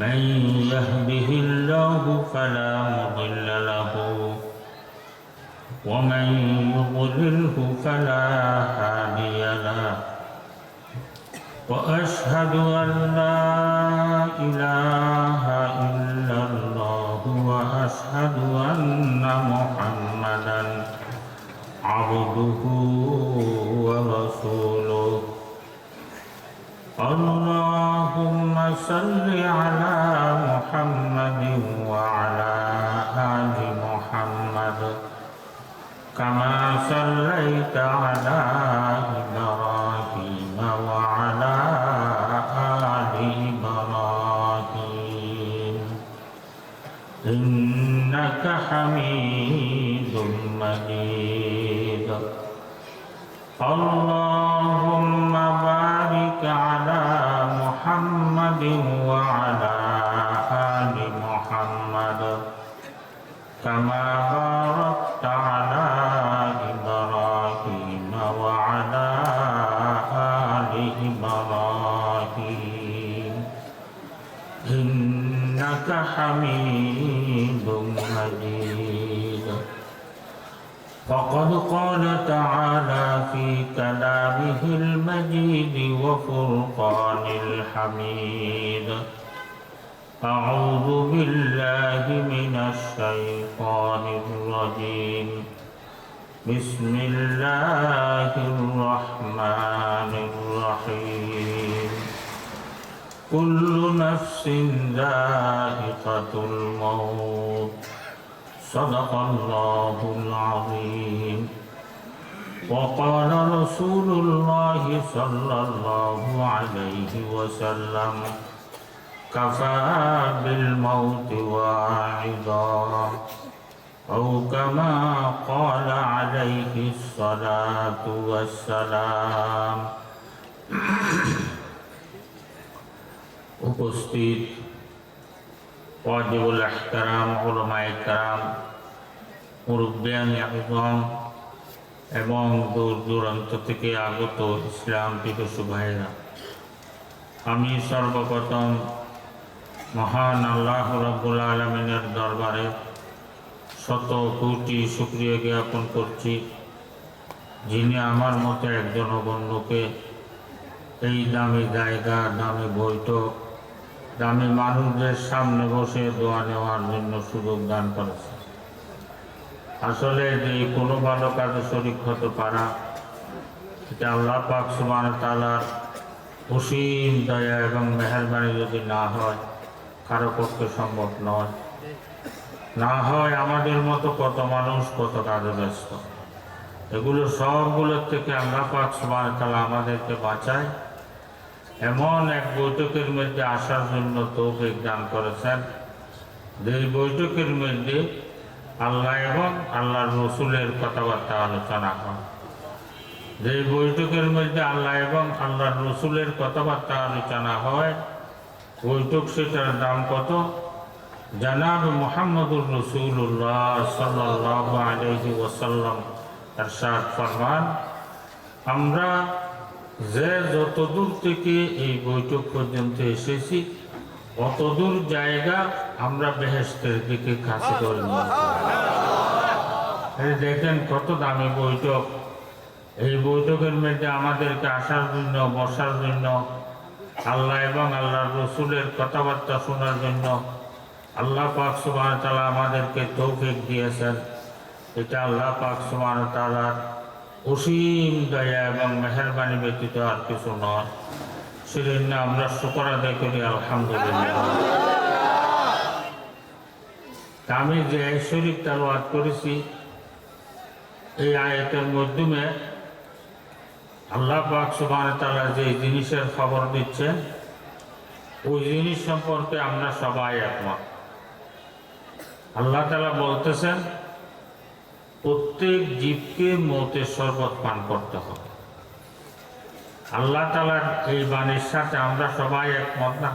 من يهده الله فلا مضل له ومن يضلله فلا هادي له وأشهد أن لا إله إلا الله وأشهد أن محمدا عبده ورسوله. اللهم صل على انك حميد مجيد بالله من الشيطان الرجيم. بسم الله الرحمن الرحيم. كل نفس ذائقة الموت. صدق الله العظيم. وقال رسول الله صلى الله عليه وسلم كفى بالموت واعظا أو كما قال عليه الصلاة والسلام উপস্থিত ওয়াজিবুল আহতারাম ওলমায় কারাম মুরব্বিয়ান আজম এবং দূর দূরান্ত থেকে আগত ইসলাম পিকসু ভাইরা আমি সর্বপ্রথম মহান আল্লাহ রব্বুল আলমিনের দরবারে শত কোটি শুক্রিয়া জ্ঞাপন করছি, যিনি আমার মতো একজন অগণ্যকে এই দামি জায়গা, দামি বৈঠক, দামি মানুষদের সামনে বসে দোয়া নেওয়ার জন্য সুযোগ দান করেছে আসলে যে কোনো ভালো কাজে শরিক হতে পারা, এটা আল্লাহ পাক সুমান তালার অসীম দয়া এবং মেহরবানি যদি না হয় কারও পক্ষে সম্ভব নয়। না হয় আমাদের মতো কত মানুষ, কত কাজে ব্যস্ত। এগুলো সবগুলোর থেকে আমরা পাঁচ সুমান তালা আমাদেরকে বাঁচায়। এমন এক বৈঠকের মধ্যে আসার জন্য তৌফিক দান করেছেন। যে বৈঠকের মধ্যে আল্লাহ এবং আল্লাহর রসুলের কথাবার্তা আলোচনা হয় যে বৈঠকের মধ্যে আল্লাহ এবং আল্লাহর রসুলের কথাবার্তা আলোচনা হয় বৈঠক সেটার দাম কত? জানাব মোহাম্মদুর রসুল্লাহ সাল্লাহ আলহি ওসাল্লাম এরশাদ ফরমান, আমরা যে যতদূর থেকে এই বৈঠক পর্যন্ত এসেছি, অতদূর জায়গা আমরা বেহেস্তের দিকে কাছে করে দেখেন কত দামি বৈঠক। এই বৈঠকের মধ্যে আমাদেরকে আসার জন্য, বসার জন্য আল্লাহ এবং আল্লাহ রসুলের কথাবার্তা শোনার জন্য আল্লাহ পাক সুবাহ তালা আমাদেরকে তৌফিক দিয়েছেন। এটা আল্লাহ পাক সুবাহ তালার অসীম দয়া এবং মেহরবানি ব্যতীত আর কিছু নয়। সেজন্য আমরা শুকর আদায় করি, আলহামদুলিল্লাহ। আমি যে শরীফ তালওয়াত করেছি, এই আয়াতের মাধ্যমে আল্লাহ পাক সুবাহ তালা যে জিনিসের খবর দিচ্ছেন ওই জিনিস সম্পর্কে আমরা সবাই একমত। আল্লাহ তালা বলতেছেন, প্রত্যেক জীবকে মতের শরবত পান করতে হবে। আল্লাহ তালার এই বাণীর সাথে আমরা সবাই একমত না?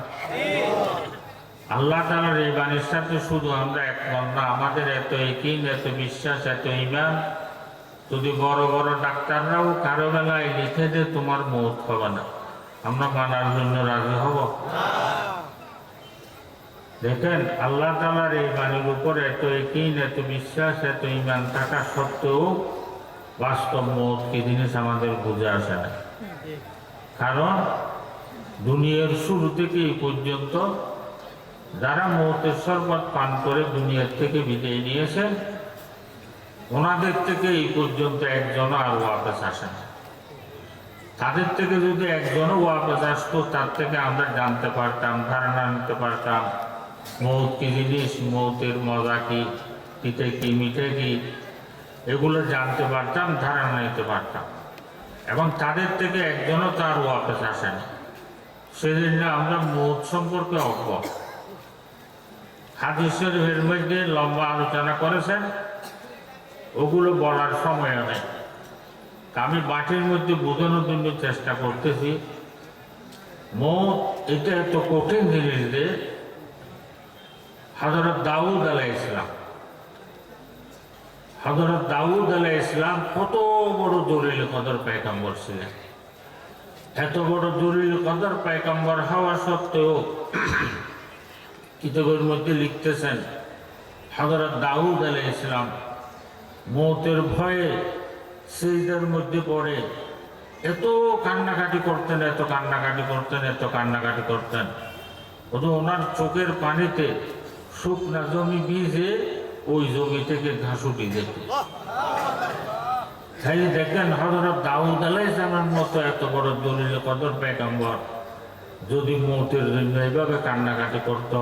আল্লাহ তালার এই বাণীর সাথে শুধু আমরা একমত না, আমাদের এত একিন এত বিশ্বাস, এত ইমান যদি বড় বড় ডাক্তাররাও কারও বেলায় লিখে দে তোমার মৌত হবে না। আমরা মানার জন্য রাজি হব। দেখেন, আল্লাহ তালার এই বাণীর উপর এত একিন এত বিশ্বাস, এত ইমান থাকা সত্ত্বেও বাস্তব মত কি জিনিস আমাদের বুঝে আসে না। কারণ দুনিয়ার শুরু থেকে এই পর্যন্ত যারা মৌতের শরবত পান করে দুনিয়ার থেকে বিদায় নিয়েছেন ওনাদের থেকে এই পর্যন্ত একজনও আর ওয়াপেস আসে তাদের থেকে যদি একজনও ওয়াপেস আসতো, তার থেকে আমরা জানতে পারতাম, ধারণা নিতে পারতাম, মৌত কি জিনিস, মৌতের মজা কি, পিঠে কি, মিঠে কি, এগুলো জানতে পারতাম, ধারণা নিতে পারতাম। এবং তাদের থেকে একজনও তার ওয়াপেস আসেনি। সেজন্য আমরা মৌত সম্পর্কে অজ্ঞ। হাদিসের মধ্যে লম্বা আলোচনা করেছেন। ওগুলো বলার সময় নেই। আমি মাটির মধ্যে বোঝানোর জন্য চেষ্টা করতেছি। মত এটা এত কঠিন জিনিস যে হজরত দাউদ আলাই ইসলাম হজরত দাউদ আলাই ইসলাম কত বড় জলিল কদর পায়কাম্বর ছিলেন। এত বড় জলিল কদর পায়কাম্বর হওয়া সত্ত্বেও কিতাবের মধ্যে লিখতেছেন হজরত দাউদ আলাই ইসলাম মৌতের ভয়ে সেইটার মধ্যে পড়ে। এত কান্নাকাটি করতেন, এত কান্নাকাটি করতেন, এত কান্নাকাটি করতেন। শুধু ওনার চোখের পানিতে শুকনা জমি বীজে ওই জমি থেকে ঘাস উঠে যেত তাই দেখেন হজরত দাউদ ইসলামের মতো এত বড় দলিল কদর পেগম্বর যদি মৌতের জন্য এইভাবে কান্নাকাটি করতে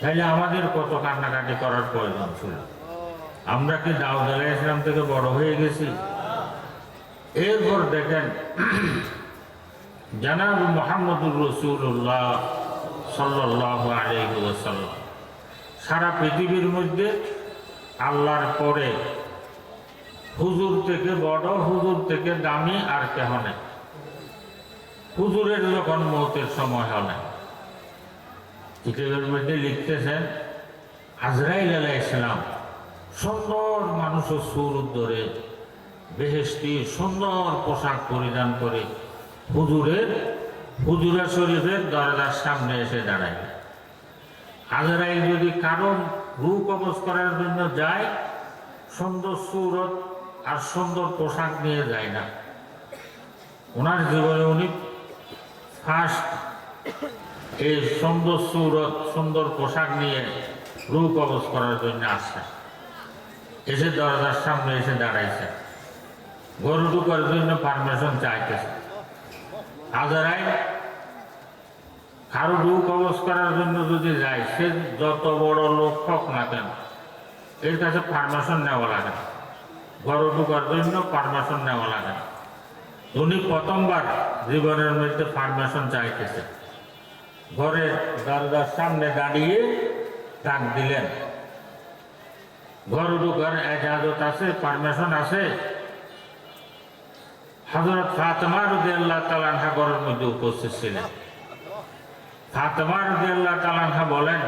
তাহলে আমাদের কত কান্নাকাটি করার প্রয়োজন ছিল? আমরা কি দাউদ আলাহ ইসলাম থেকে বড় হয়ে গেছি? এরপর দেখেন, জানাব মোহাম্মদুর রসুল্লাহ সাল্লাহ আলহি ওসাল্লাম সারা পৃথিবীর মধ্যে আল্লাহর পরে হুজুর থেকে বড়, হুজুর থেকে দামি আর কেহ নেই। হুজুরের যখন মৌতের সময় হলে কিতাবের মধ্যে লিখতেছেন, আজরাইল আলাহ ইসলাম সুন্দর মানুষের সুর ধরে বেহেস্তি সুন্দর পোশাক পরিধান করে হুজুরের হুজুরা শরীফের দরজার সামনে এসে দাঁড়ায়। আজরাইল যদি কারণ রূপ কবচ করার জন্য যায়, সুন্দর সুরত আর সুন্দর পোশাক নিয়ে যায় না। ওনার জীবনে উনি ফার্স্ট এই সুন্দর সুরত, সুন্দর পোশাক নিয়ে রূপ কবচ করার জন্য আসছে এসে দরজার সামনে এসে দাঁড়াইছে। গরু ঢুকার জন্য পারমিশন চাইতেছে। হাজারাই কারও রূপ কবচ করার জন্য যদি যায়, সে যত বড় লোক হোক না কেন, এর কাছে পারমিশন নেওয়া লাগে না। গরু ঢুকার জন্য পারমিশন নেওয়া লাগে না। উনি প্রথমবার জীবনের মধ্যে পারমিশন চাইতেছে। ঘরের দরজার সামনে দাঁড়িয়ে ডাক দিলেন। ঘর ঢুকার এজাজত আছে পারমিশন আছে। হজরত ফাতেমা রদি আল্লাহ তালানহা ঘরের মধ্যে উপস্থিত ছিলেন। ফাতেমা রদি আল্লাহ তালানহা বলেন,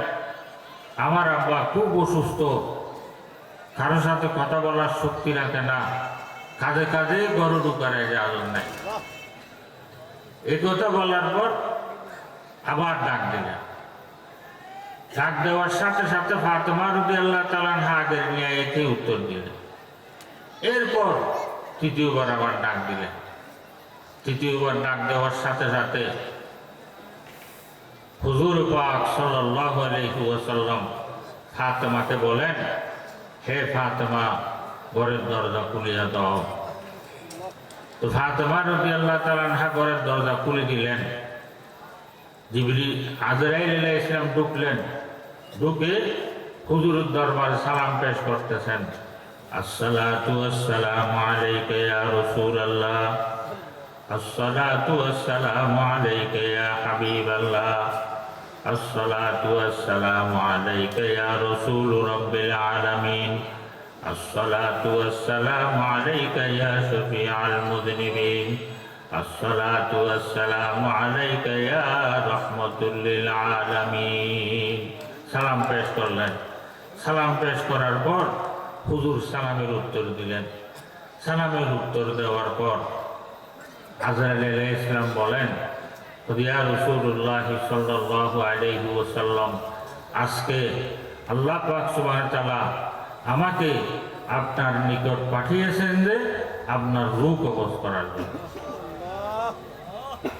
আমার আব্বা খুব অসুস্থ। কারোর সাথে কথা বলার শক্তি রাখে না। কাজে কাজে গরু ঢুকার এজাজত নেই। এই কথা বলার পর আবার ডাক দিলেন। ডাক দেওয়ার সাথে সাথে ফাতেমা রুদি আল্লাহ তালান হাগের নিয়ে এতে উত্তর দিলেন। এরপর তৃতীয়বার আবার ডাক দিলেন। তৃতীয়বার ডাক দেওয়ার সাথে সাথে হুজুর পাক সাল্লাহ আলহি ওয়াসাল্লাম ফাতেমাকে বলেন, হে ফাতেমা, ঘরের দরজা খুলিয়া দাও। তো ফাতেমা রদি আল্লাহ তালানহা ঘরের দরজা খুলে দিলেন। জিবরি আজরাইল ইসলাম ঢুকলেন। ঢুকে হুজুরের দরবারে সালাম পেশ করতেছেন। আসসালাতু আসসালামু আলাইকা ইয়া রাসূলুল্লাহ। আসসালাতু আসসালামু আলাইকা ইয়া হাবিবাল্লাহ। আসসালাতু আসসালামু আলাইকা ইয়া রাসূল রাব্বিল আলামিন। আসসালাতু আসসালামু আলাইকা ইয়া শফিআল মুযনিবিন الصلاة والسلام عليك يا رحمة للعالمين সালাম পেশ করলেন সালাম পেশ করার পর হুজুর সালামের উত্তর দিলেন সালামের উত্তর দেওয়ার পর আজরাইল আলাইহিস সালাম বলেন ইয়া রাসূলুল্লাহ সাল্লাল্লাহু আলাইহি ওয়াসাল্লাম আজকে আল্লাহ পাক সুবহানাহু ওয়া তাআলা আমাকে আপনার নিকট পাঠিয়েছেন যে আপনার রূপ কবজ করার জন্য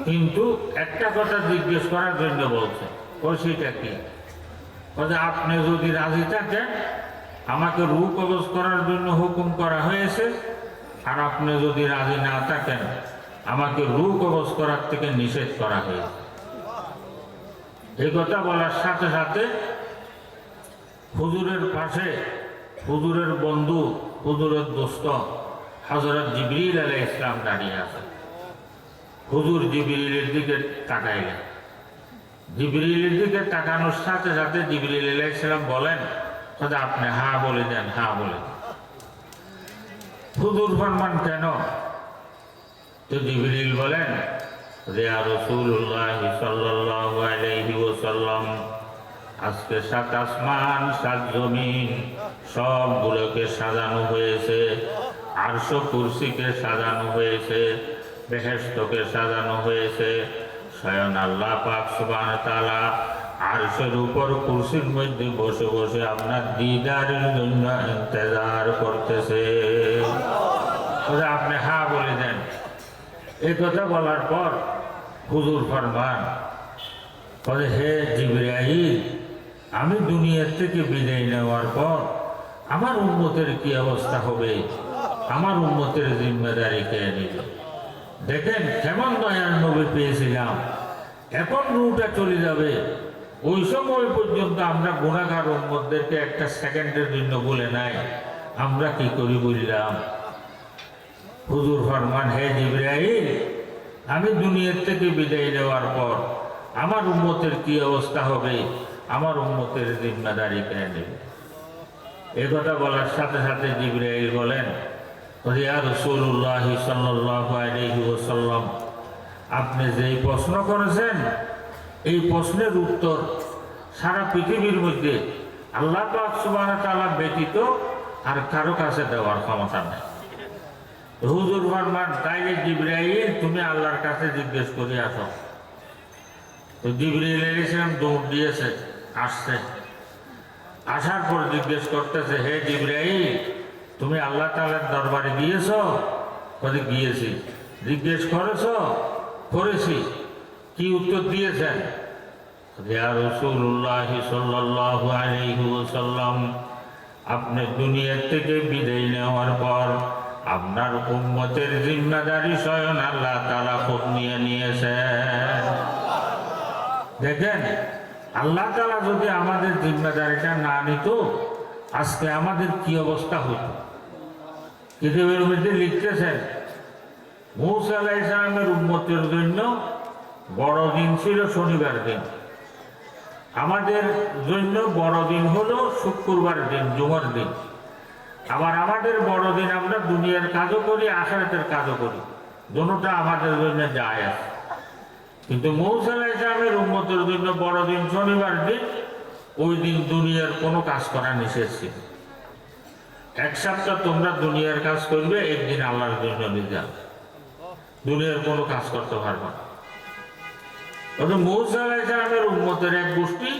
কিন্তু একটা কথা জিজ্ঞেস করার জন্য বলছে। ও সেটা কি? আপনি যদি রাজি থাকেন, আমাকে রু কবজ করার জন্য হুকুম করা হয়েছে। আর আপনি যদি রাজি না থাকেন, আমাকে রু কবজ করার থেকে নিষেধ করা হয়েছে। এই কথা বলার সাথে সাথে হুজুরের পাশে হুজুরের বন্ধু, হুজুরের দোস্ত হজরত জিবরিল আলাই ইসলাম দাঁড়িয়ে আছে। হুজুর জিবরিলের দিকে তাকাইলেন। জিবরিলের দিকে তাকানোর সাথে সাথে জিবরিল আলাই ইসলাম বলেন কথা আপনি হা বলে দেন, হা বলে দেন। হুজুর ফরমান কেন? তো জিবরিল বলেন রিয়া রসুল্লাহ সাল্লাল্লাহু আলাইহি ওয়াসাল্লাম, আজকে সাত আসমান, সাত জমিন, সবগুলোকে সাজানো হয়েছে, আরশ কুরসিকে সাজানো হয়েছে বেহেস্তকে সাজানো হয়েছে। স্বয়ং আল্লাহ পাক সুবহানাহু তাআলা আরশের উপর কুরসির মধ্যে বসে বসে আপনার দিদারের জন্য ইন্তজার করতেছে। আপনি হা বলে দেন। এই কথা বলার পর হুজুর ফরমান, বলে, হে জিবরাইল, আমি দুনিয়ার থেকে বিদায় নেওয়ার পর আমার উন্মতের কি অবস্থা হবে? আমার উন্মতের জিম্মেদারি কে নিবে? দেখেন কেমন দয়ার নবী পেয়েছিলাম। এখন রুটা চলে যাবে। ওই সময় পর্যন্ত আমরা গুণাগার উন্মতদেরকে একটা সেকেন্ডের জন্য বলে নাই। আমরা কি করি বললাম, হুজুর ফরমান, হে জিব্রাইল, আমি দুনিয়ার থেকে বিদায় নেওয়ার পর আমার উম্মতের কি অবস্থা হবে? আমার উম্মতের জিম্মাদারি কে নেবে? এ কথা বলার সাথে সাথে জিব্রাইল বলেন রিয়া রসুল্লাহ সাল্লাহ আপনি যেই প্রশ্ন করেছেন, এই প্রশ্নের উত্তর সারা পৃথিবীর মধ্যে আল্লাহ ওয়া তাআলা ব্যতীত আর কারও কাছে দেওয়ার ক্ষমতা নেই। হুজুর ফরমান, তাইলে জিব্রাইল, তুমি আল্লাহর কাছে জিজ্ঞেস করে আসো। তো জিব্রাইল এসেছিলাম দৌড় দিয়েছে, আসছে। আসার পর জিজ্ঞেস করতেছে, হে জিব্রাইল তুমি আল্লাহ তাআলার দরবারে গিয়েছ? বলে গিয়েছি। জিজ্ঞেস করেছ? করেছি। কি উত্তর দিয়েছেন? আপনি দুনিয়ার থেকে বিদায় নেওয়ার পর আপনার উম্মতের জিম্মাদারি স্বয়ং আল্লাহ তাআলা খুব নিয়ে নিয়েছেন। দেখেন, আল্লাহ তালা যদি আমাদের জিম্মাদারিটা না নিত আজকে আমাদের কি অবস্থা হতো? কিতাবের মধ্যে লিখতেছেন মৌসা আলাহ উন্মতের জন্য বড় দিন ছিল শনিবার দিন। আমাদের জন্য বড় দিন হলো শুক্রবার দিন, জুমার দিন। আবার আমাদের বড় দিন আমরা দুনিয়ার কাজও করি, আখেরাতের কাজও করি। দুটোটা আমাদের জন্য যায় আছে। কিন্তু মৌসা আলাহ উন্মতের জন্য বড় দিন শনিবার দিন ওই দিন দুনিয়ার কোনো কাজ করা নিষেধ ছিল। এক সপ্তাহ তোমরা দুনিয়ার কাজ করবে, একদিন আল্লাহর জন্য নিজাম দুনিয়ার কোনো কাজ করতে পারবে না। অথচ মৌসা আলাইসালামের উন্মতের এক গোষ্ঠী,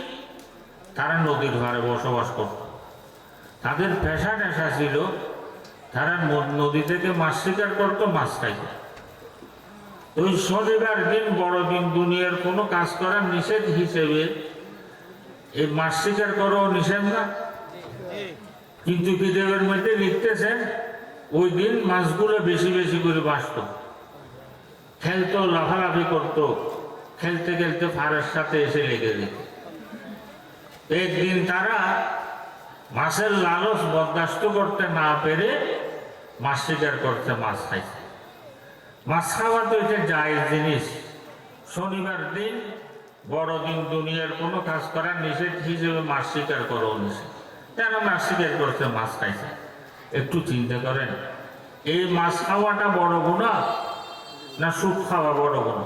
তারা নদীর ধারে বসবাস করত। তাদের পেশা নেশা ছিল, তারা নদী থেকে মাছ শিকার করতো, মাছ খাইত। ওই শনিবার দিন বড় দিন দুনিয়ার কোনো কাজ করার নিষেধ হিসেবে এই মাছ শিকার করো, নিষেধ না? কিন্তু কিতাবের মধ্যে লিখতেছেন ওই দিন মাছগুলো বেশি বেশি করে বাঁচত। খেলতো, লাফালাফি করতো, খেলতে খেলতে ফারের সাথে এসে লেগে যেত। একদিন তারা মাছের লালচ বরদাস্ত করতে না পেরে মাছ শিকার করতে মাছ খাইছে। মাছ খাওয়া তো এটা জায়েজ জিনিস। শনিবার দিন বড়দিন দুনিয়ার কোনো কাজ করার নিষেধ হিসেবে মাছ শিকার করো নিষেধ কেন মাছ শিকার করছে? মাছ খাইছে। একটু চিন্তা করেন, এই মাছ খাওয়াটা বড় গুণা না সুখ খাওয়া বড় গুণা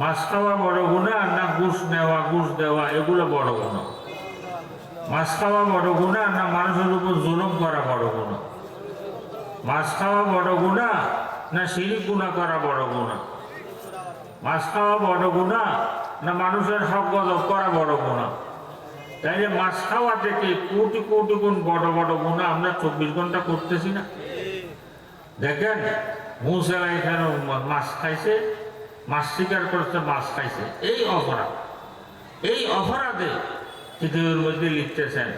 মাছ খাওয়া বড় গুণা না ঘুষ নেওয়া, ঘুষ দেওয়া, এগুলো বড় গুণা মাছ খাওয়া বড় গুণা না মানুষের উপর জুলুম করা বড় গুণা মাছ খাওয়া বড় গুণা না সিঁড়ি গুণা করা বড় গুণা মাছ খাওয়া বড় গুণা, না মানুষের হক গজব করা বড় গুণা। তাই যে মাছ খাওয়া থেকে কোটি কোটি গুণ বড় বড় গুণা, আমরা চব্বিশ ঘণ্টা করতেছি না। দেখেন, মুসালা এখানে মাছ খাইছে, মাছ শিকার করছে, মাছ খাইছে। এই অপরাধ, এই অপরাধে পৃথিবীর মধ্যে লিখতেছেন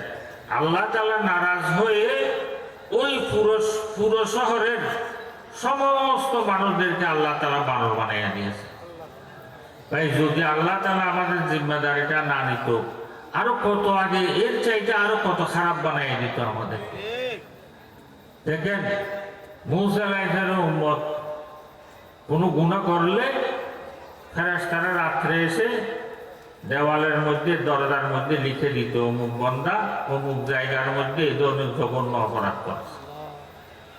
আল্লাহ তালা নারাজ হয়ে ওই পুরো পুরো শহরের সমস্ত মানুষদেরকে আল্লাহ তালা বানর বানাইয়া দিয়েছে তাই যদি আল্লাহ তালা আমাদের জিম্মেদারিটা না নিত, আরও কত আগে, এর চাইতে আরও কত খারাপ বানাই দিত আমাদের দেখেন মৌসালাইফের উম্মত, কোনো গুণা করলে ফেরাস্তারা রাত্রে এসে দেওয়ালের মধ্যে, দরজার মধ্যে লিখে দিত, অমুক বন্দা, অমুক জায়গার মধ্যে এই ধরনের জঘন্য অপরাধ করেছে।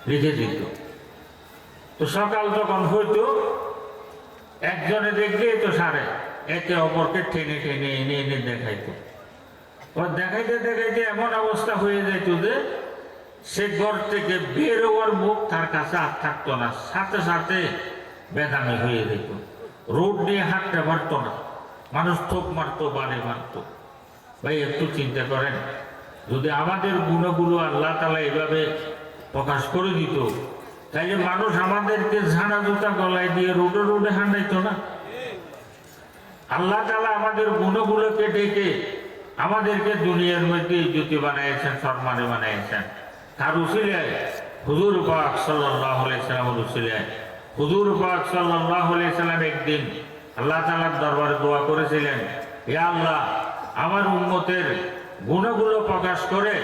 লিখে দিত। তো সকাল যখন হইতো একজনে দেখলে তো সারে। একে অপরকে টেনে টেনে এনে এনে দেখাইতো। ওর দেখাইতে দেখাইতে এমন অবস্থা হয়ে যেত যে, সে ঘর থেকে বের হওয়ার মুখ তার কাছে আর থাকতো না। সাথে সাথে বেদামি হয়ে যেত। রোড নিয়ে হাঁটতে পারতো না। মানুষ ঠোক মারতো বাড়ি মারতো। ভাই, একটু চিন্তা করেন, যদি আমাদের গুণগুলো আল্লাহ তালা এভাবে প্রকাশ করে দিত তাইলে মানুষ আমাদেরকে ঝাড়া জুতা গলায় দিয়ে রোডে রোডে হাঁটাইতো না? আল্লাহ তালা আমাদের গুণগুলোকে ডেকে আমাদেরকে দুনিয়ার মধ্যে জ্যোতি বানাইছেন সম্মানে বানাইছেন তার হুজুর পাক সাল্লাহ সাল্লাম উসিলায় হুজুর পাক সাল্লাহ একদিন আল্লাহ তালার দরবারে দোয়া করেছিলেন হে আল্লাহ, আমার উন্মতের গুণগুলো প্রকাশ করে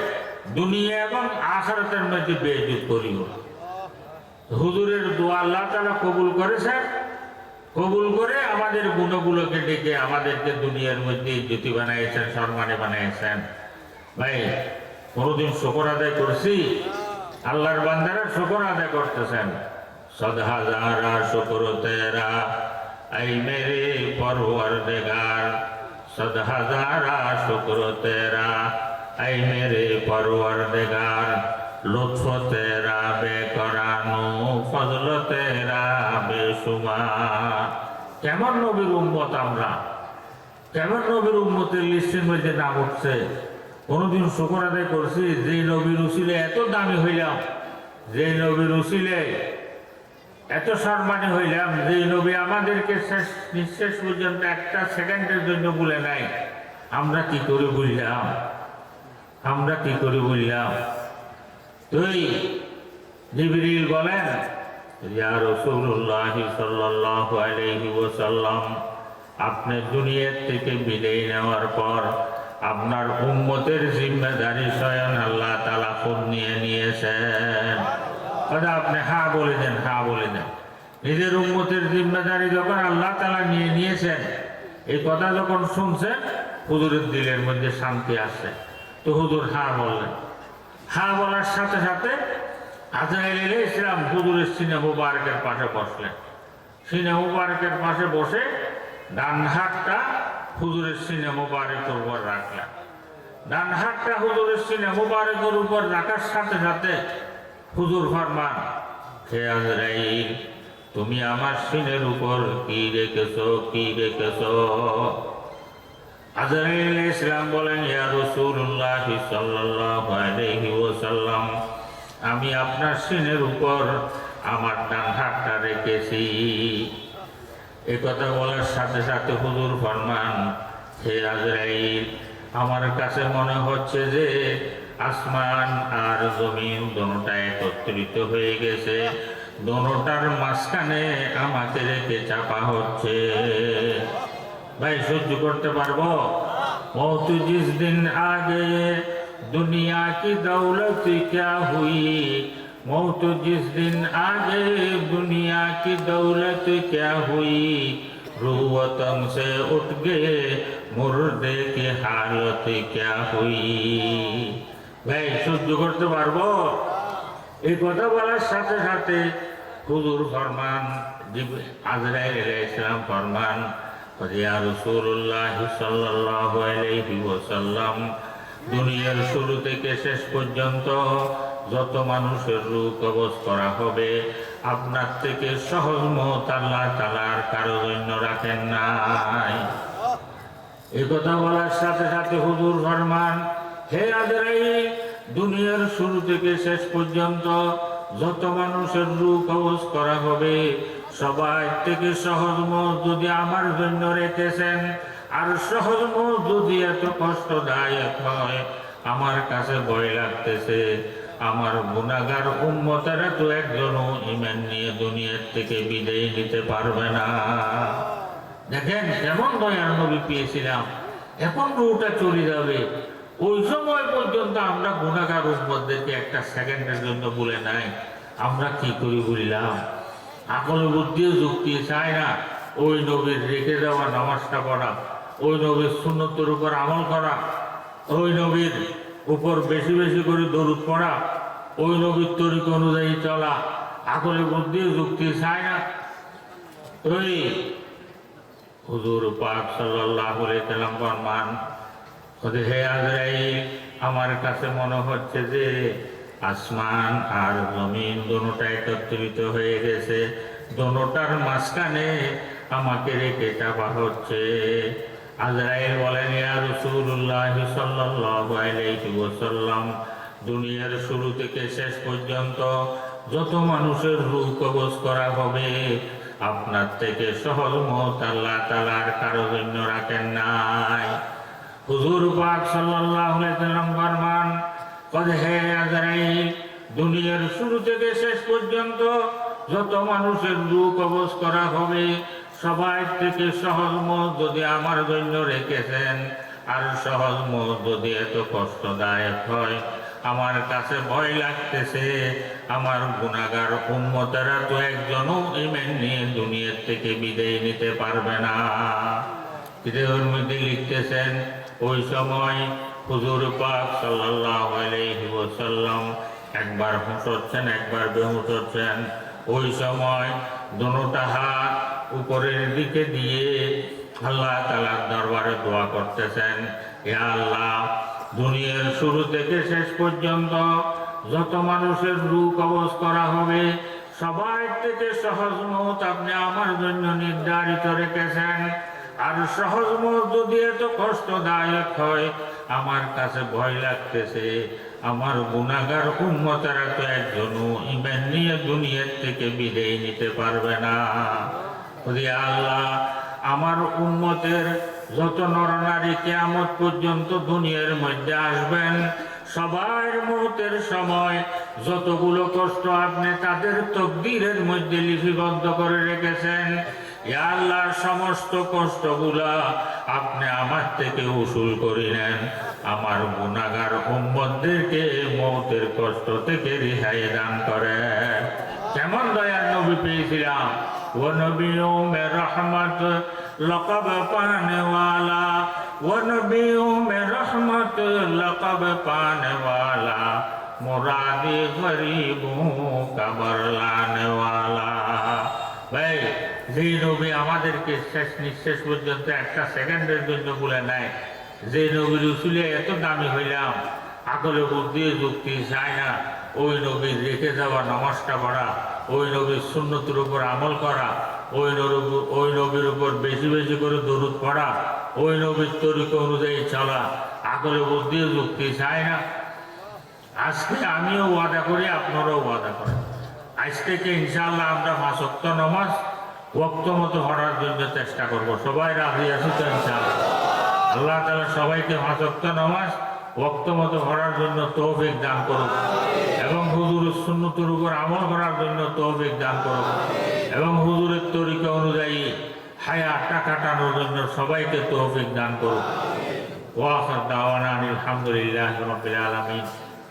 দুনিয়া এবং আখারাতের মধ্যে বেজুত করিও হুজুরের দোয়া আল্লাহ তারা কবুল করেছেন কবুল করে আমাদের গুণগুলোকে ডেকে আমাদেরকে দুনিয়ার মধ্যে জ্যোতি বানাইছেন, সম্মানে বানাইছেন। ভাই, কোনোদিন শকর আদায় করছি? আল্লাহর বান্দারা শকর আদায় করতেছেন। সদহাজারা শকর তেরা, আই মেরে পরওয়ার দেগার সদহাজারা শকর তেরা, আই মেরে পরওয়ার দেগার লুৎফ তেরা কেমন নবীর উম্মত আমরা? কেমন নবীর উম্মতের লিস্টের মধ্যে নাম উঠছে? কোনোদিন শুকর আদায় করছি, যে নবীর উসিলে এত দামি হইলাম, যে নবীর উসিলে এত সম্মানী হইলাম, যে নবী আমাদেরকে শেষ নিঃশেষ পর্যন্ত একটা সেকেন্ডের জন্য বলে নাই। আমরা কি করে বুঝলাম আমরা কি করে বুঝলাম তুই জিবরিল বলেন ইয়া রাসূলুল্লাহ সাল্লাল্লাহু আলাইহি ওয়াসাল্লাম, আপনি দুনিয়ার থেকে বিদায় নেওয়ার পর আপনার উম্মতের জিম্মেদারি স্বয়ং আল্লাহ তালা খুব নিয়ে নিয়েছেন। আপনি হা বলে দেন, হা বলে দেন। নিজের উম্মতের জিম্মেদারি যখন আল্লাহ তালা নিয়ে নিয়েছেন, এই কথা যখন শুনছেন, হুজুরের দিলের মধ্যে শান্তি আসছে তো হুজুর হা বললেন। হা বলার সাথে সাথে আজরাইল ইসলাম হুজুরের সিনে মুবারকের পাশে বসলেন সিনে মুবারকের পাশে বসে ডান হাতটা হুজুরের সিনে মুবারকের উপর রাখলেন ডান হাতটা হুজুরের সিনে মুবারকের উপর রাখার সাথে সাথে হুজুর ফরমান, হে আজরাইল, তুমি আমার সিনের উপর কি রেখেছো কি রেখেছো আজরাইল ইসলাম বলেন, ইয়া রাসূলুল্লাহ সাল্লাল্লাহু আলাইহি ওয়াসাল্লাম আমি আপনার সিনের উপর আমার ডান হাতটা রেখেছি। এ কথা বলার সাথে সাথে হুজুর ফরমান, হে আজরাইল, আমার কাছে মনে হচ্ছে যে আসমান আর জমিন দোনোটা একত্রিত হয়ে গেছে। দোনোটার মাঝখানে আমাকে রেখে চাপা হচ্ছে। ভাই, সহ্য করতে পারব? জিস দিন আগে दुनिया की दौलत क्या हुई मौत जिस दिन आगे दुनिया की दौलत क्या हुई रूह वतन से उठ गए मुर्दे की हालत क्या हुई ভাই সহ্য করতে পারবো এই কথা বলার সাথে সাথে হুজুর ফরমান আজরাইল ইসলাম ফরমান ইয়া রাসূলুল্লাহ সাল্লাল্লাহু আলাইহি ওয়াসাল্লাম দুনিয়ার শুরু থেকে শেষ পর্যন্ত যত মানুষের রূপ কবজ করা হবে, আপনার থেকে সহজ মত আল্লাহ তালার কারও জন্য রাখেন নাই। এই কথা বলার সাথে সাথে হুজুর ফরমান, হে আজরাইল দুনিয়ার শুরু থেকে শেষ পর্যন্ত যত মানুষের রূপ কবজ করা হবে সবাই থেকে সহজ মত যদি আমার জন্য রেখেছেন আর সহজ যদি এত কষ্টদায়ক হয়, আমার কাছে ভয় লাগতেছে। আমার গুণাগার উম্মতেরা তো একজনও ইমান নিয়ে দুনিয়ার থেকে বিদায় নিতে পারবে না। দেখেন, কেমন দয়ার নবী পেয়েছিলাম। এখন রুটা চলে যাবে। ওই সময় পর্যন্ত আমরা গুণাগার উম্মতদেরকে একটা সেকেন্ডের জন্য বলে নাই। আমরা কি করি বললাম আকল বুদ্ধিও যুক্তি চায় না। ওই নবীর রেখে দেওয়া নামাজটা পড়া। ওই নবীর সুন্নতের উপর আমল করা, ওই নবীর উপর বেশি বেশি করে দরুদ পড়া, ওই নবীর তরিক অনুযায়ী চলা, আকলে বুদ্ধি, যুক্তি চায় না। ওই হুজুর পাক ফরমান ওদের হে আজরাইল, আমার কাছে মনে হচ্ছে যে আসমান আর জমিন দোনোটা একত্রিত হয়ে গেছে। দোনোটার মাঝখানে আমাকে রেখে চাপা হচ্ছে। আজরাইল বলেন, ইয়া রাসূলুল্লাহ সাল্লাল্লাহু আলাইহি ওয়াসাল্লাম, দুনিয়ার শুরু থেকে শেষ পর্যন্ত যত মানুষের রূপ কবজ করা হবে, আপনার থেকে সহজ মত আল্লাহ তালার কারও জন্য রাখেন নাই। হুজুর পাক সাল্লাল্লাহু আলাইহি সাল্লাম ফরমান, কদ হে আজরাইল, দুনিয়ার শুরু থেকে শেষ পর্যন্ত যত মানুষের রূপ কবজ করা হবে সবাই থেকে সহজ মত যদি আমার জন্য রেখেছেন, আর সহজ মত যদি এত কষ্টদায়ক হয়, আমার কাছে ভয় লাগতেছে। আমার গুণাগার উম্মতেরা তো একজনও ইমেন নিয়ে দুনিয়ার থেকে বিদায় নিতে পারবে না। কিতাবের মধ্যে লিখতেছেন, ওই সময় হুজুর পাক আলাইহি একবার হুঁশ হচ্ছেন একবার বেহুশ হচ্ছেন ওই সময় দোনোটা হাত উপরের দিকে দিয়ে আল্লাহ তালার দরবারে দোয়া করতেছেন, হে আল্লাহ, দুনিয়ার শুরু থেকে শেষ পর্যন্ত যত মানুষের রূপ কবজ করা হবে সবাই থেকে সহজ মত আপনি আমার জন্য নির্ধারিত রেখেছেন। আর সহজ মত যদি এত কষ্টদায়ক হয়, আমার কাছে ভয় লাগতেছে। আমার গুণাগার উন্মতারা তো একজনও ইমান নিয়ে দুনিয়ার থেকে বিদায় নিতে পারবে না। আল্লাহ, আমার উন্মতের যত নরনারী কেয়ামত পর্যন্ত দুনিয়ার মধ্যে আসবেন, সবার মুহূর্তের সময় যতগুলো কষ্ট আপনি তাদের তকদিরের মধ্যে লিপিবদ্ধ করে রেখেছেন আল্লাহর সমস্ত কষ্টগুলা আপনি আমার থেকে উসুল করে নেন। আমার গুণাগার উম্মতদেরকে মৌতের কষ্ট থেকে রেহাই দান করেন। কেমন দয়ার নবী পেয়েছিলাম। ও নবী মে রহমত লকব পানওয়ালা ও নবী মে রহমত লকব পানওয়ালা মুরাদি গরিবু ভাই যে নবী আমাদেরকে শেষ নিঃশেষ পর্যন্ত একটা সেকেন্ডের জন্য বলে নেয় যে নবীর উসুলে এত দামি হইলাম আকলে বুদ্ধি যুক্তি যায় না। ওই নবীর রেখে যাওয়া নমস্কার করা ওই নবীর সুন্নতির উপর আমল করা, ওই নবী ওই নবীর উপর বেশি বেশি করে দরুদ পড়া, ওই নবীর তরিকা অনুযায়ী চলা আকলে বুদ্ধি যুক্তি চায় না। আজকে আমিও ওয়াদা করি, আপনারাও ওয়াদা করেন। আজ থেকে ইনশাআল্লাহ আমরা মাসক্ত নমাজ ওক্ত মতো পড়ার জন্য চেষ্টা করব? সবাই রাজি আছি তো ইনশাআল্লাহ? আল্লাহ তালা সবাইকে মাসক্ত নমাজ ওক্ত মতো পড়ার জন্য তৌফিক দান করুক। এবং হুজুরের সুন্নতের উপর আমল করার জন্য তৌফিক দান করুক এবং হুজুরের তরিকা অনুযায়ী হায়াটা কাটানোর জন্য সবাইকে তৌফিক দান করুক ওয়াখার দাওয়ানা আলহামদুলিল্লাহ রবিল আলমিন।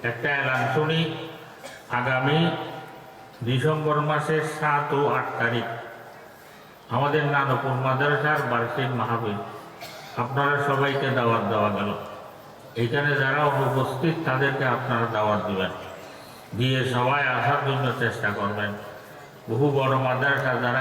একটা এলান শুনি, আগামী ডিসেম্বর মাসের সাত ও আট তারিখ, আমাদের নানপুর মাদ্রাসার বার্ষিক মাহফিল। আপনারা সবাইকে দাওয়াত দেওয়া গেল। এখানে যারা অনুপস্থিত তাদেরকে আপনারা দাওয়াত দিবেন। দিয়ে সবাই আসার জন্য চেষ্টা করবেন। বহু বড় মাদ্রাসা যারা